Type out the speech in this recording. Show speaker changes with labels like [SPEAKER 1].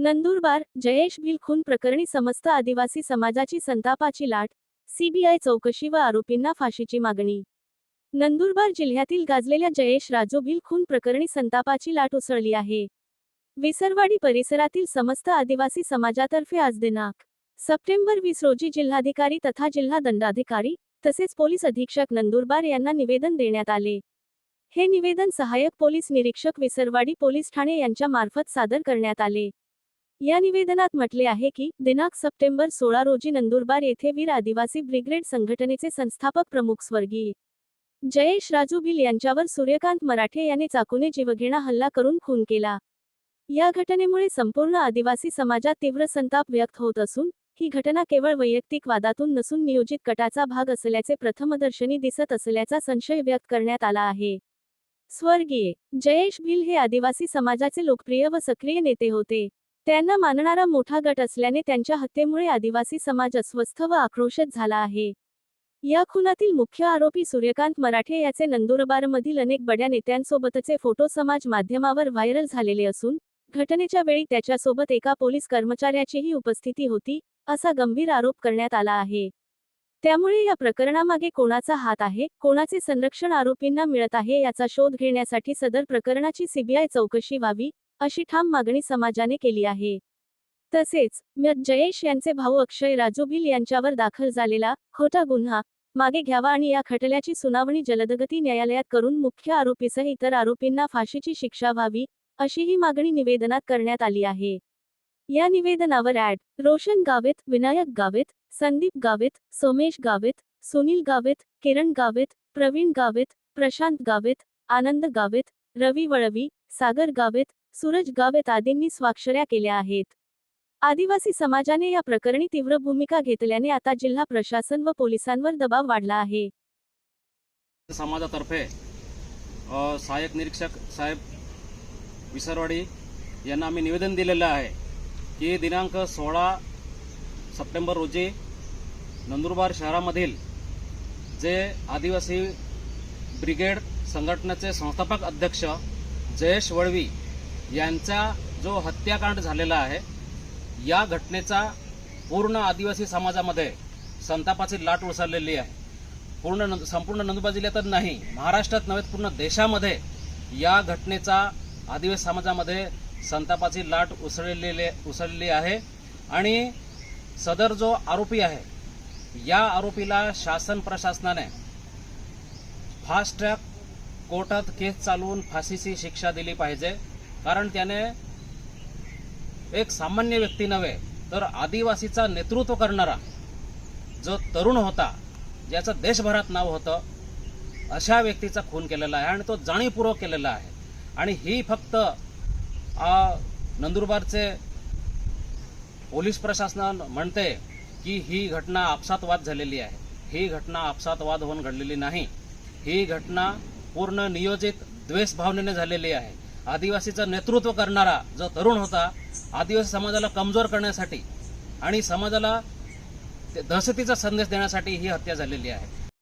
[SPEAKER 1] नंदुरबार जयेश भिल खून प्रकरणी समस्त आदिवासी समाजाची संतापाची लाट सीबीआय चौकशी व आरोपींना फाशीची मागणी. नंदुरबार जिल्ह्यातील गाजलेल्या जयेश राजू भिल खून प्रकरणी संतापाची लाट उसळली आहे. विसरवाडी परिसरातील समस्त आदिवासी समाजातर्फे आज दिनांक सप्टेंबर वीस रोजी जिल्हाधिकारी तथा जिल्हा दंडाधिकारी तसेच पोलीस अधीक्षक नंदुरबार यांना निवेदन देण्यात आले. हे निवेदन सहाय्यक पोलीस निरीक्षक विसरवाडी पोलीस ठाणे यांच्या मार्फत सादर करण्यात आले. या निवेदनात म्हटले आहे की दिनांक सप्टेंबर सोळा रोजी नंदुरबार येथे वीर आदिवासी ब्रिगेड संघटनेचे संस्थापक प्रमुख स्वर्गीय जयेश राजू बिल यांच्यावर सूर्यकांत मराठे याने चाकूने जीवघेणा हल्ला करून खून केला. या घटनेमुळे संपूर्ण आदिवासी समाजात तीव्र संताप व्यक्त होत असून ही घटना केवळ वैयक्तिक वादातून नसून नियोजित कटाचा भाग असल्याचे प्रथमदर्शनी दिसत असल्याचा संशय व्यक्त करण्यात आला आहे. स्वर्गीय जयेश भिल हे आदिवासी समाजाचे लोकप्रिय व सक्रिय नेते होते. त्यांना मानणारा मोठा गट असल्याने त्यांच्या हत्येमुळे आदिवासी समाज अस्वस्थ व आक्रोशित झाला आहे. या खुनातील मुख्य आरोपी सूर्यकांत मराठे याचे नंदुरबारमधील अनेक बड्या नेत्यांसोबतचे फोटो समाज माध्यमावर व्हायरल झालेले असून घटनेच्या वेळी त्याच्यासोबत एका पोलीस कर्मचाऱ्याचीही उपस्थिती होती असा गंभीर आरोप करण्यात आला आहे. त्यामुळे या प्रकरणामागे कोणाचा हात आहे कोणाचे संरक्षण आरोपींना मिळत आहे याचा शोध घेण्यासाठी सदर प्रकरणाची सीबीआय चौकशी व्हावी अशी ठाम मागणी समाजाने केली आहे. तसेच म्य जयेश यांचे भाऊ अक्षय राजू भिल यांच्यावर दाखल झालेला खोटा गुन्हा मागे घ्यावा आणि या खटल्याची सुनावणी जलदगती न्यायालयात करून मुख्य आरोपीसह इतर आरोपींना फाशीची शिक्षा व्हावी अशी ही मागणी निवेदनात करण्यात आली आहे. या निवेदनावर ऍड रोशन गावित विनायक गावित संदीप गावित सोमेश गावित सुनील गावित किरण गावित प्रवीण गावित प्रशांत गावित आनंद गावित रवी वळवी सागर गावित सूरज गावेत आदींनी स्वाक्षऱ्या केल्या आहेत. आदिवासी समाजाने या प्रकरणी तीव्र भूमिका घेतल्याने आता जिल्हा प्रशासन व पोलिसांवर दबाव वाढला आहे.
[SPEAKER 2] समाजातर्फे सहाय्यक निरीक्षक साहेब विसरवाडी यांना आम्ही निवेदन दिलेलं आहे की दिनांक सोळा सप्टेंबर रोजी नंदुरबार शहरामधील जे आदिवासी ब्रिगेड संघटनेचे संस्थापक अध्यक्ष जयेश वळवी यांचा जो हत्याकांड झालेला आहे या घटनेचा पूर्ण आदिवासी समाजामध्ये संतापाची लाट उसळलेली आहे. पूर्ण न संपूर्ण नंदुरबार जिल्ह्यातच नाही महाराष्ट्रात नव्हे पूर्ण देशामध्ये या घटनेचा आदिवासी समाजामध्ये संतापाची लाट उसळलेली उसळलेली आहे. आणि सदर जो आरोपी आहे या आरोपीला शासन प्रशासनाने फास्ट ट्रॅक कोर्टात केस चालवून फाशीची शिक्षा दिली पाहिजे. कारण त्याने एक सामान्य व्यक्ती नव्हे तर आदिवासीचा नेतृत्व करणारा जो तरुण होता ज्याचं देशभरात नाव होतं अशा व्यक्तीचा खून केलेला आहे आणि तो जाणीवपूर्वक केलेला आहे. आणि ही फक्त नंदुरबारचे पोलीस प्रशासन म्हणते की ही घटना आपसातवाद झालेली आहे. ही घटना आपसातवाद होऊन घडलेली नाही. ही घटना पूर्ण नियोजित द्वेष भावनेने झालेली आहे. आदिवासीचं नेतृत्व करणारा जो तरुण होता आदिवासी समाजाला कमजोर करण्यासाठी आणि समाजाला ते दहशतीचा संदेश देण्यासाठी ही हत्या झालेली आहे.